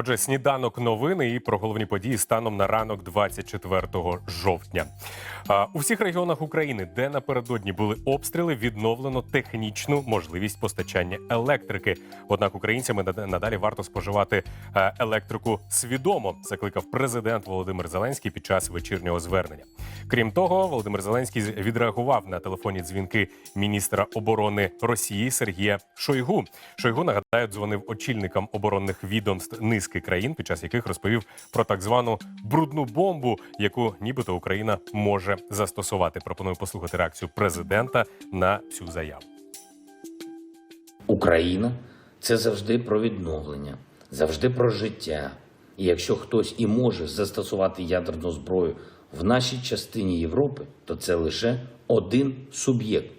Отже, сніданок новини і про головні події станом на ранок 24 жовтня. У всіх регіонах України, де напередодні були обстріли, відновлено технічну можливість постачання електрики. Однак українцями над- надалі варто споживати е, електрику свідомо, закликав президент Володимир Зеленський під час вечірнього звернення. Крім того, Володимир Зеленський відреагував на телефонні дзвінки міністра оборони Росії Сергія Шойгу. Шойгу нагадаю, дзвонив очільникам оборонних відомств низки країн, під час яких розповів про так звану брудну бомбу, яку нібито Україна може застосувати. Пропоную послухати реакцію президента на цю заяву. Україна це завжди про відновлення, завжди про життя. І якщо хтось і може застосувати ядерну зброю в нашій частині Європи, то це лише один суб'єкт.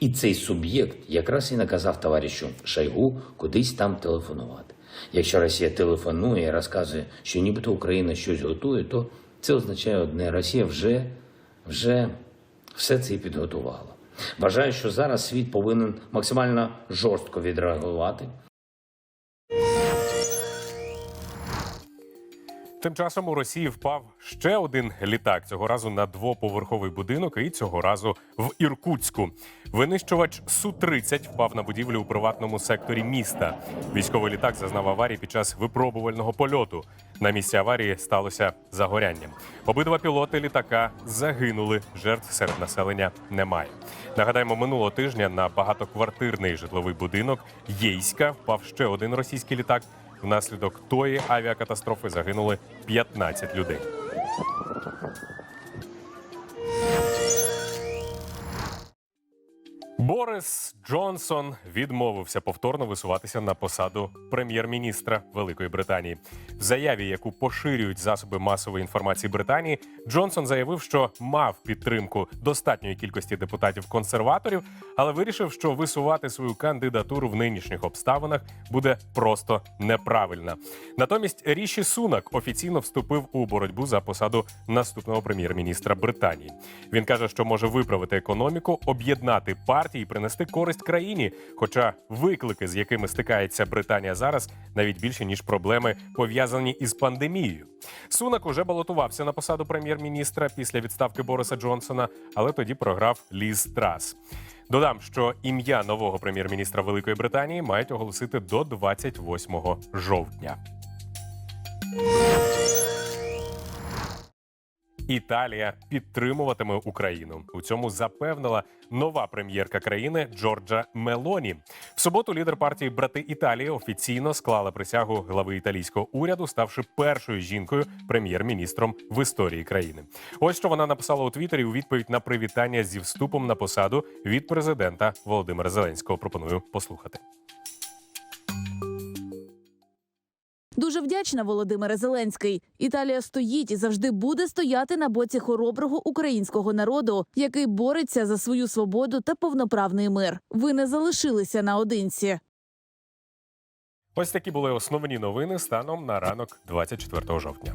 І цей суб'єкт якраз і наказав товаришу Шойгу кудись там телефонувати. Якщо Росія телефонує і розказує, що нібито Україна щось готує, то це означає одне: Росія вже, вже все це і підготувала. Вважаю, що зараз світ повинен максимально жорстко відреагувати. Тим часом у Росії впав ще один літак. Цього разу на двоповерховий будинок, і цього разу в Іркутську. Винищувач су 30 впав на будівлю у приватному секторі міста. Військовий літак зазнав аварії під час випробувального польоту. На місці аварії сталося загоряння. Обидва пілоти літака загинули. Жертв серед населення немає. Нагадаємо, минулого тижня на багатоквартирний житловий будинок Єйська впав ще один російський літак. Внаслідок тої авіакатастрофи загинули 15 людей. Борис Джонсон відмовився повторно висуватися на посаду прем'єр-міністра Великої Британії. В заяві, яку поширюють засоби масової інформації Британії, Джонсон заявив, що мав підтримку достатньої кількості депутатів-консерваторів, але вирішив, що висувати свою кандидатуру в нинішніх обставинах буде просто неправильно. Натомість Ріші Сунак офіційно вступив у боротьбу за посаду наступного прем'єр-міністра Британії. Він каже, що може виправити економіку, об'єднати партії і принести користь країні. Хоча виклики, з якими стикається Британія зараз, навіть більше ніж проблеми пов'язані із пандемією. Сунак уже балотувався на посаду прем'єр-міністра після відставки Бориса Джонсона, але тоді програв Ліз Трас. Додам, що ім'я нового прем'єр-міністра Великої Британії мають оголосити до 28 жовтня. Італія підтримуватиме Україну. У цьому запевнила нова прем'єрка країни Джорджа Мелоні. В суботу лідер партії Брати Італії офіційно склала присягу глави італійського уряду, ставши першою жінкою прем'єр-міністром в історії країни. Ось що вона написала у Твіттері у відповідь на привітання зі вступом на посаду від президента Володимира Зеленського. Пропоную послухати. Дуже вдячна, Володимире Зеленський. Італія стоїть і завжди буде стояти на боці хороброго українського народу, який бореться за свою свободу та повноправний мир. Ви не залишилися наодинці. Ось такі були основні новини станом на ранок 24 жовтня.